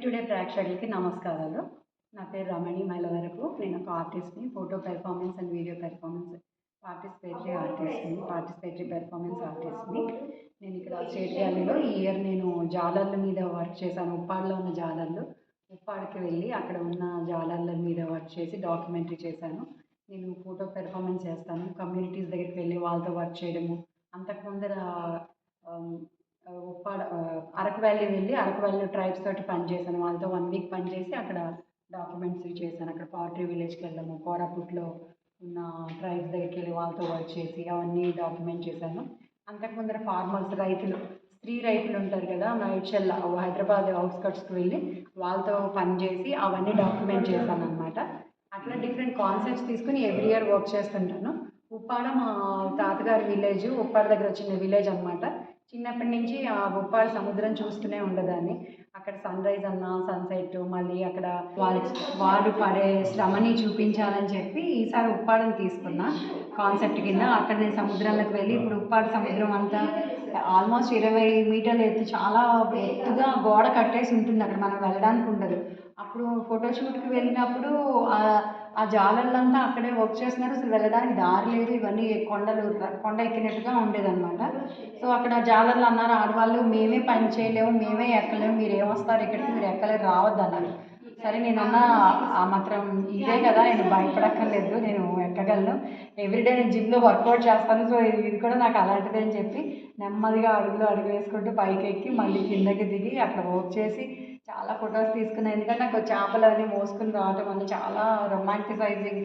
Today ప్రేక్షకులకి నమస్కారాలు. నా పేరు రమణి మైలవరకు నేను ఒక ఆర్టిస్ట్ని photo performance and video performance participatory ఆర్టిస్ట్ని పార్టిసిపేటరీ పెర్ఫార్మెన్స్ ఆర్టిస్ట్ని నేను ఇక్కడ స్టేట్ గ్యాలరీలో ఈ ఇయర్ నేను జాలర్ల మీద వర్క్ చేశాను. ఉప్పాడలో ఉన్న జాలర్లు. ఉప్పాడకి వెళ్ళి అక్కడ ఉన్న జాలర్ల మీద వర్క్ చేసి డాక్యుమెంటరీ చేశాను. నేను ఫోటో పెర్ఫార్మెన్స్ చేస్తాను. కమ్యూనిటీస్ దగ్గరికి వెళ్ళి వాళ్ళతో వర్క్ చేయడము. అంతకు ముందర ఆమ్, ఉప్పాడ ఆ, అరకు వ్యాలీ వెళ్ళి అరకు వ్యాలీ ట్రైబ్స్ తోటి పనిచేశాను వాళ్ళతో వన్ వీక్ పనిచేసి అక్కడ డాక్యుమెంట్స్ చేశాను. అక్కడ పౌట్రీ విలేజ్కి వెళ్ళాము. కోరాపుట్లో ఉన్న ట్రైబ్స్ దగ్గరికి వెళ్ళి వాళ్ళతో వర్క్ చేసి అవన్నీ డాక్యుమెంట్ చేశాను. అంతకు ముందర ఫార్మర్స్ రైతులు స్త్రీ రైతులు ఉంటారు కదా నైట్షెల్ హైదరాబాద్ అవుట్స్కట్స్కి వెళ్ళి వాళ్ళతో పనిచేసి అవన్నీ డాక్యుమెంట్ చేశాను అనమాట అట్లా డిఫరెంట్ కాన్సెప్ట్స్ తీసుకుని ఎవ్రీ ఇయర్ వర్క్ చేస్తుంటాను. ఉప్పాడ మా తాతగారి విలేజ్ ఉప్పాడ దగ్గర వచ్చిన విలేజ్ అనమాట చిన్నప్పటి నుంచి ఆ ఉప్పాడ సముద్రం చూస్తూనే ఉండదాన్ని. అక్కడ సన్ రైజ్ అన్న సన్సెట్ మళ్ళీ అక్కడ వాళ్ళు వాళ్ళు పడే శ్రమని చూపించాలని చెప్పి ఈసారి ఉప్పాడని తీసుకున్నా. కాన్సెప్ట్ కింద అక్కడ నేను సముద్రంలోకి వెళ్ళి ఇప్పుడు ఉప్పాడ సముద్రం అంతా ఆల్మోస్ట్ ఇరవై మీటర్ల ఎత్తు చాలా ఎత్తుగా గోడ కట్టేసి ఉంటుంది. అక్కడ మనం వెళ్ళడానికి ఉండదు. అప్పుడు ఫోటోషూట్కి వెళ్ళినప్పుడు ఆ- జాలర్లంతా అక్కడే వర్క్ చేస్తున్నారు. అసలు వెళ్ళడానికి దారి లేదు. ఇవన్నీ కొండలు కొండ ఎక్కినట్టుగా ఉండేదన్నమాట. సో అక్కడ జాలర్లు అన్నారు ఆడవాళ్ళు మేమే పని చేయలేము మేమే ఎక్కలేము మీరు ఏమొస్తారు ఇక్కడికి మీరు ఎక్కలేరు రావద్దు అన్నారు సరే నేను అన్న ఆ మాత్రం ఇదే కదా నేను భయపడక్కర్లేదు నేను ఎక్కగలను. ఎవ్రీడే నేను జిమ్లో వర్కౌట్ చేస్తాను సో ఇది కూడా నాకు అలాంటిదే అని చెప్పి నెమ్మదిగా అడుగులు అడుగు వేసుకుంటూ పైకి ఎక్కి మళ్ళీ కిందకి దిగి అక్కడ వర్క్ చేసి చాలా ఫొటోస్ తీసుకున్నాను ఎందుకంటే నాకు చేపలు అవన్నీ మోసుకుని రావటం అన్నీ చాలా రొమాంటిసైజింగ్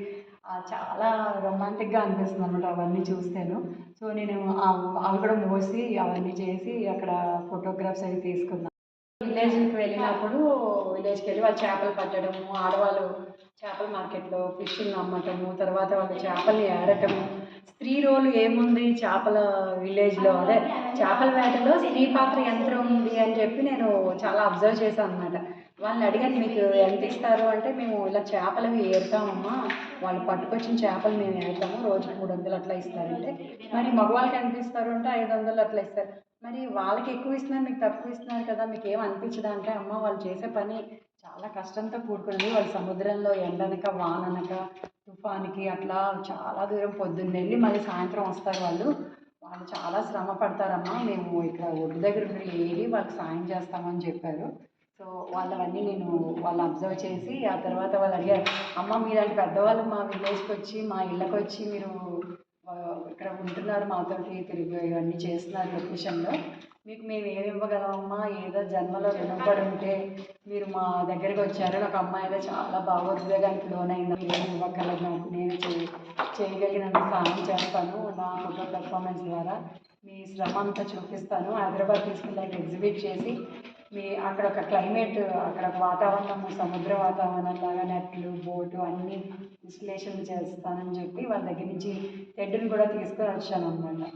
చాలా రొమాంటిక్గా అనిపిస్తుంది అనమాట అవన్నీ చూస్తేను. సో నేను అవి కూడా మోసి అవన్నీ చేసి అక్కడ ఫోటోగ్రాఫ్స్ అవి తీసుకున్నాను విలేజ్కి వెళ్ళినప్పుడు విలేజ్కి వెళ్ళి వాళ్ళు చేపలు పట్టడము ఆడవాళ్ళు చేపల మార్కెట్లో ఫిషింగ్ అమ్మటము తర్వాత వాళ్ళు చేపల్ని ఏరటము. స్త్రీ రోల్ ఏముంది చేపల విలేజ్లో? అదే చేపల వేటలో స్త్రీ పాత్ర ఎంత ఉంది అని చెప్పి నేను చాలా అబ్జర్వ్ చేశాను అనమాట వాళ్ళని అడిగాను మీకు ఎంత ఇస్తారు? అంటే మేము ఇలా చేపలవి ఏరుతామమ్మా. వాళ్ళు పట్టుకొచ్చిన చేపలు మేము ఏరుతాము రోజుకి మూడు వందలు అట్లా ఇస్తారంటే. మరి మగవాళ్ళకి ఎంత ఇస్తారు అంటే ఐదు వందలు అట్లా ఇస్తారు. మరి వాళ్ళకి ఎక్కువ ఇస్తున్నారు మీకు తక్కువ ఇస్తున్నారు కదా మీకు ఏం అనిపించదంటే అమ్మ వాళ్ళు చేసే పని చాలా కష్టంతో కూడుకున్నది. వాళ్ళు సముద్రంలో ఎండనక వాననక తుఫానికి అట్లా చాలా దూరం పొద్దున్న వెళ్ళి మళ్ళీ సాయంత్రం వస్తారు వాళ్ళు. వాళ్ళు చాలా శ్రమ పడతారమ్మా. మేము ఇక్కడ ఒడ్డు దగ్గర ఉండి వెళ్ళి వాళ్ళకి సాయం చేస్తామని చెప్పారు. సో వాళ్ళవన్నీ నేను వాళ్ళు అబ్జర్వ్ చేసి ఆ తర్వాత వాళ్ళు అడిగారు అమ్మ మీలాంటి పెద్దవాళ్ళు మా విలేజ్కి వచ్చి మా ఇళ్ళకి వచ్చి మీరు ఉంటున్నారు మాతోటి తిరిగి ఇవన్నీ చేస్తున్నారు లొకేషన్లో. మీకు మేము ఏమి ఇవ్వగలమమ్మా? ఏదో జన్మలో రుణపడి ఉంటే మీరు మా దగ్గరికి వచ్చారు. ఒక అమ్మాయి చాలా భావోద్వేగానికి లోనైంది. ఏమి ఇవ్వగలదు నాకు నేను చేయ చేయగలిగినంత సాయం చేస్తాను నా ఫోటో పెర్ఫార్మెన్స్ ద్వారా. మీ శ్రమ అంతా చూపిస్తాను. హైదరాబాద్ తీసుకెళ్ళి ఎగ్జిబిట్ చేసి మీ అక్కడ ఒక క్లైమేట్ అక్కడ ఒక వాతావరణం సముద్ర వాతావరణం లాగా నెట్లు బోటు అన్నీ ఇన్స్టలేషన్ చేస్తానని చెప్పి వాళ్ళ దగ్గర నుంచి తెడ్డుని కూడా తీసుకొని వచ్చాను అనమాట